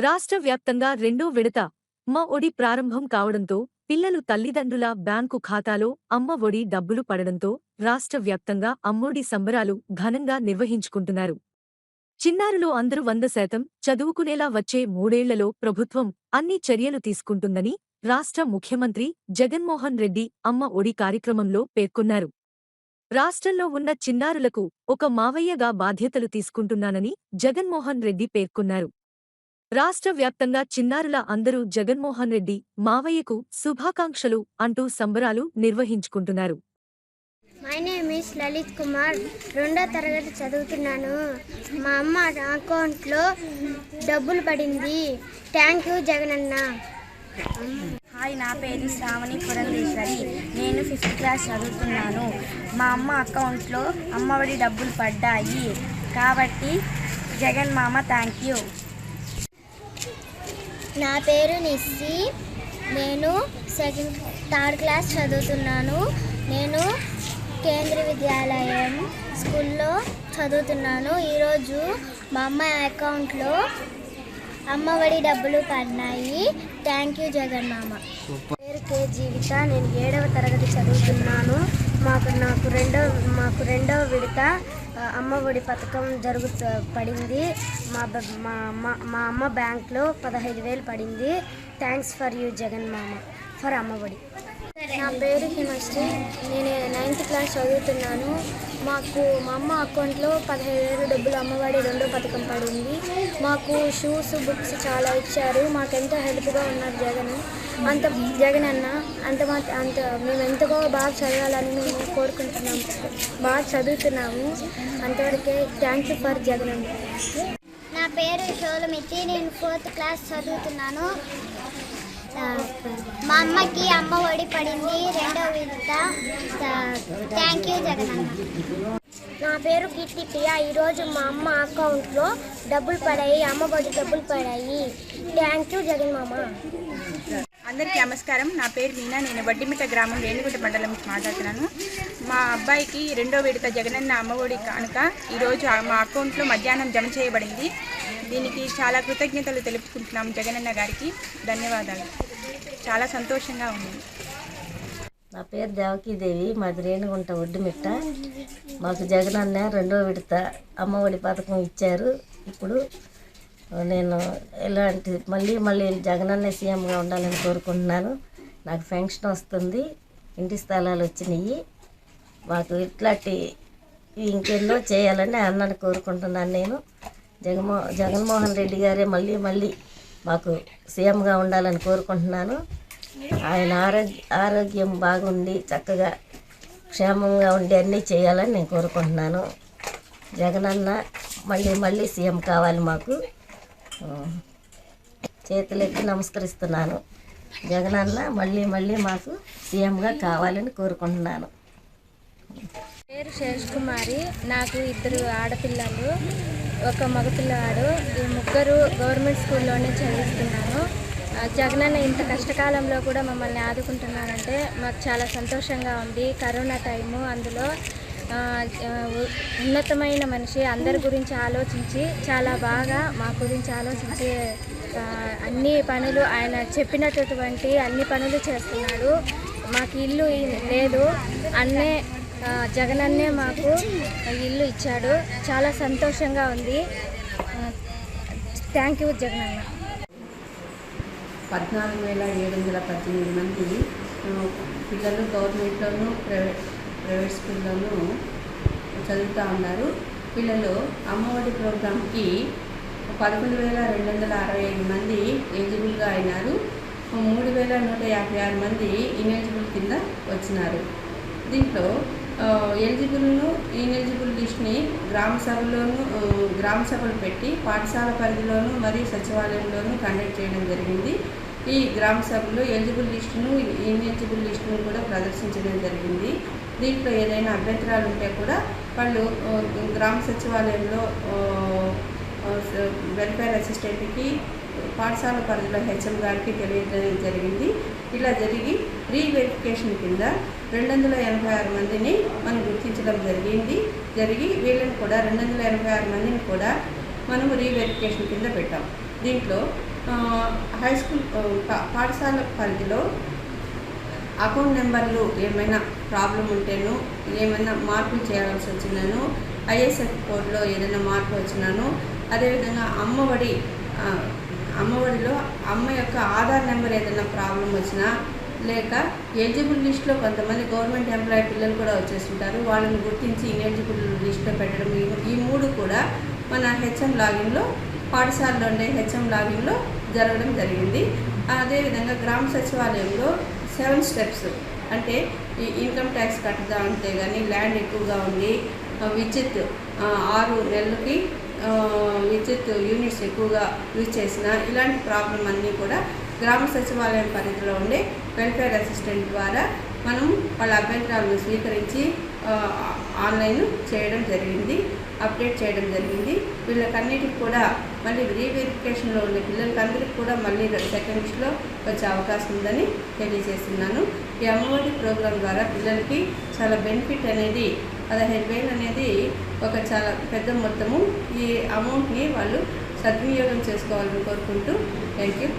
రాష్ట్ర వ్యాప్తంగా రెండో విడత అమ్మ ఒడి ప్రారంభం కావడంతో పిల్లలు తల్లిదండ్రుల బ్యాంకు ఖాతాలో అమ్మ ఒడి డబ్బులు పడడంతో రాష్ట్ర వ్యాప్తంగా అమ్మఒడి సంబరాలు ఘనంగా నిర్వహించుకుంటున్నారు. చిన్నారులు అందరూ వంద శాతం చదువుకునేలా వచ్చే మూడేళ్ళలో ప్రభుత్వం అన్ని చర్యలు తీసుకుంటుందని రాష్ట్ర ముఖ్యమంత్రి జగన్మోహన్ రెడ్డి అమ్మ ఒడి కార్యక్రమంలో పేర్కొన్నారు. రాష్ట్రంలో ఉన్న చిన్నారులకు ఒక మావయ్యగా బాధ్యతలు తీసుకుంటున్నానని జగన్మోహన్ రెడ్డి పేర్కొన్నారు. రాష్ట్ర వ్యాప్తంగా చిన్నారుల అందరూ జగన్మోహన్ రెడ్డి మావయ్యకు శుభాకాంక్షలు అంటూ సంబరాలు నిర్వహించుకుంటున్నారు. My name is Lalit Kumar రెండో తరగతి చదువుతున్నాను. మా అమ్మ అకౌంట్లో డబ్బులు పడింది. Thank you Jagananna. హాయ్ నా పేరు శ్రావణి పురంధేశ్వరి. నేను ఫిఫ్త్ క్లాస్ చదువుతున్నాను. మా అమ్మ అకౌంట్లో అమ్మఒడి డబ్బులు పడ్డాయి. కాబట్టి జగన్ మామ థ్యాంక్ యూ నా పేరు నిస్సి. నేను సెకండ్ థర్డ్ క్లాస్ చదువుతున్నాను. నేను కేంద్రీయ విద్యాలయం స్కూల్లో చదువుతున్నాను. ఈరోజు మా అమ్మ అకౌంట్లో అమ్మఒడి డబ్బులు పడినాయి. థ్యాంక్ యూ జగన్ మామ పేరు కే జీవిత. నేను ఏడవ తరగతి చదువుతున్నాను. మాకు నాకు రెండో మాకు రెండవ విడత. అమ్మ ఒడి పథకం జరుగుతూ పడింది. మా మా అమ్మ మా అమ్మ బ్యాంక్లో పదహైదు వేలు పడింది. థ్యాంక్స్ ఫర్ యూ జగన్ మామ ఫర్ అమ్మ ఒడి నా పేరు హిమశ్రీ. నేను నైన్త్ క్లాస్ చదువుతున్నాను. మాకు మా అమ్మ అకౌంట్లో పదిహేడు వేలు డబ్బులు అమ్మఒడి రెండో పథకం పడింది. మాకు షూస్ బుక్స్ చాలా ఇచ్చారు. మాకు ఎంతో హెల్ప్గా ఉన్నారు జగన్. అంత జగన్ అన్న అంత మా అంత మేము ఎంతగా బాగా చదవాలని మేము కోరుకుంటున్నాము బాగా చదువుతున్నాము. అంతవరకే థ్యాంక్ యూ ఫర్ జగన్ అన్న. నా పేరు షోలమితి. నేను ఫోర్త్ క్లాస్ చదువుతున్నాను. మా అమ్మకి అమ్మ ఒడి పడింది. Thank you Jagananna. నా పేరు కీర్తి ప్రియ ఈరోజు మా అమ్మ అకౌంట్లో డబ్బులు పడాయి అమ్మ ఒడి డబ్బులు పడాయి. థ్యాంక్ యూ జగన్ మామ అందరికీ నమస్కారం. నా పేరు మీనా. నేను వడ్డిమిట్ట గ్రామం రేణిగుంట మండలం నుంచి మాట్లాడుతున్నాను. మా అబ్బాయికి రెండో విడత జగనన్న అమ్మఒడి కానుక ఈరోజు మా అకౌంట్లో మధ్యాహ్నం జమ చేయబడింది. దీనికి చాలా కృతజ్ఞతలు తెలుపుకుంటున్నాం జగనన్న గారికి. ధన్యవాదాలు. చాలా సంతోషంగా ఉంది. నా పేరు దేవకీదేవి మాది రేణుగుంట ఒడ్డుమిట్ట మాకు జగనన్న రెండో విడత అమ్మ ఒడి పథకం ఇచ్చారు. ఇప్పుడు నేను ఎలాంటి మళ్ళీ మళ్ళీ జగనన్న సీఎంగా ఉండాలని కోరుకుంటున్నాను. నాకు పెన్షన్ వస్తుంది ఇంటి స్థలాలు వచ్చినాయి. మాకు ఇట్లాంటి ఇంకెన్నో చేయాలని అన్నని కోరుకుంటున్నాను నేను. జగన్మో జగన్మోహన్ రెడ్డి గారే మళ్ళీ మళ్ళీ మాకు సీఎంగా ఉండాలని కోరుకుంటున్నాను. ఆయన ఆరోగ్య ఆరోగ్యం బాగుండి చక్కగా క్షేమంగా ఉండి అన్నీ చేయాలని నేను కోరుకుంటున్నాను. జగనన్న మళ్ళీ మళ్ళీ సీఎం కావాలి మాకు. చేతులెత్తి నమస్కరిస్తున్నాను. జగనన్న మళ్ళీ మళ్ళీ మాకు సీఎంగా కావాలని కోరుకుంటున్నాను. పేరు శేష్ కుమారి. నాకు ఇద్దరు ఆడపిల్లలు ఒక మగపిల్లవాడు. ఈ ముగ్గురు గవర్నమెంట్ స్కూల్లోనే చదివిస్తున్నాను. జగనన్న ఇంత కష్టకాలంలో కూడా మమ్మల్ని ఆదుకుంటున్నారంటే మాకు చాలా సంతోషంగా ఉంది. కరోనా టైము అందులో ఉన్నతమైన మనిషి అందరి గురించి ఆలోచించి చాలా బాగా మా గురించి ఆలోచించి అన్ని పనులు ఆయన చెప్పినటువంటి అన్ని పనులు చేస్తున్నాడు. మాకు ఇల్లు లేదు. అన్నే జగనన్నే మాకు ఇల్లు ఇచ్చాడు. చాలా సంతోషంగా ఉంది. Thank you Jagananna. పద్నాలుగు వేల ఏడు వందల పద్దెనిమిది మంది పిల్లలు గవర్నమెంట్లోనూ ప్రైవేట్ ప్రైవేట్ స్కూల్లోనూ చదువుతూ ఉన్నారు. పిల్లలు అమ్మఒడి ప్రోగ్రాంకి పదకొండు వేల రెండు వందల అరవై ఐదు మంది ఎలిజిబుల్గా అయినారు. మూడు వేల నూట యాభై ఆరు మంది ఇనెలిజిబుల్ కింద వచ్చినారు. దీంట్లో ఎలిజిబుల్ను ఇన్ఎలిజిబుల్ లిస్ట్ని గ్రామ సభలోను గ్రామ సభలు పెట్టి పాఠశాల పరిధిలోను మరియు సచివాలయంలోనూ కండక్ట్ చేయడం జరిగింది. ఈ గ్రామ సభలో ఎలిజిబుల్ లిస్టును ఇన్ఎలిజిబుల్ లిస్టును కూడా ప్రదర్శించడం జరిగింది. దీంట్లో ఏదైనా అభ్యంతరాలు ఉంటే కూడా వాళ్ళు గ్రామ సచివాలయంలో వెల్ఫేర్ అసిస్టెంట్కి పాఠశాల పరిధిలో హెచ్ఎం గారికి తెలియజేయడం జరిగింది. ఇలా జరిగి రీవెరిఫికేషన్ కింద రెండు వందల ఎనభై ఆరు మందిని మనం గుర్తించడం జరిగింది. జరిగి వీళ్ళని కూడా రెండు వందల ఎనభై ఆరు మందిని కూడా మనము రీవెరిఫికేషన్ కింద పెట్టాం. దీంట్లో హై స్కూల్ పా- పాఠశాల పరిధిలో అకౌంట్ నెంబర్లు ఏమైనా ప్రాబ్లం ఉంటేను ఏమైనా మార్పులు చేయాల్సి వచ్చినాను ఐఎస్ఎఫ్ కోడ్లో ఏదైనా మార్పు వచ్చినాను అదేవిధంగా అమ్మఒడి అమ్మఒడిలో అమ్మ యొక్క ఆధార్ నెంబర్ ఏదైనా ప్రాబ్లం వచ్చినా లేక ఎలిజిబుల్ లిస్ట్లో కొంతమంది గవర్నమెంట్ ఎంప్లాయీ పిల్లలు కూడా వచ్చేస్తుంటారు వాళ్ళని గుర్తించి ఇన్ఎలిజిబుల్ లిస్ట్లో పెట్టడం ఈ మూడు కూడా మన హెచ్ఎం లాగిన్లో పాఠశాలలో ఉండే హెచ్ఎం లాగిన్లో జరగడం జరిగింది. అదేవిధంగా గ్రామ సచివాలయంలో సెవెన్ స్టెప్స్ అంటే ఈ ఇన్కమ్ ట్యాక్స్ కట్టదా అంతే కానీ ల్యాండ్ ఎక్కువగా ఉంది విద్యుత్ ఆరు నెలలకి విద్యుత్ యూనిట్స్ ఎక్కువగా యూజ్ చేసిన ఇలాంటి ప్రాబ్లం అన్నీ కూడా గ్రామ సచివాలయం పరిధిలో ఉండే వెల్ఫేర్ అసిస్టెంట్ ద్వారా మనం వాళ్ళ అభ్యంతరాలను స్వీకరించి ఆన్లైన్ చేయడం జరిగింది అప్డేట్ చేయడం జరిగింది. వీళ్ళకన్నిటికి కూడా మళ్ళీ రీవెరిఫికేషన్లో ఉండే పిల్లలకందరికీ కూడా మళ్ళీ సెకండ్ వచ్చే అవకాశం ఉందని తెలియజేస్తున్నాను. ఈ అమ్మఒడి ప్రోగ్రాం ద్వారా పిల్లలకి చాలా బెనిఫిట్ అనేది పదహైదు వేలు అనేది ఒక చాలా పెద్ద మొత్తము. ఈ అమౌంట్ని వాళ్ళు సద్వినియోగం చేసుకోవాలని కోరుకుంటూ థ్యాంక్ యూ.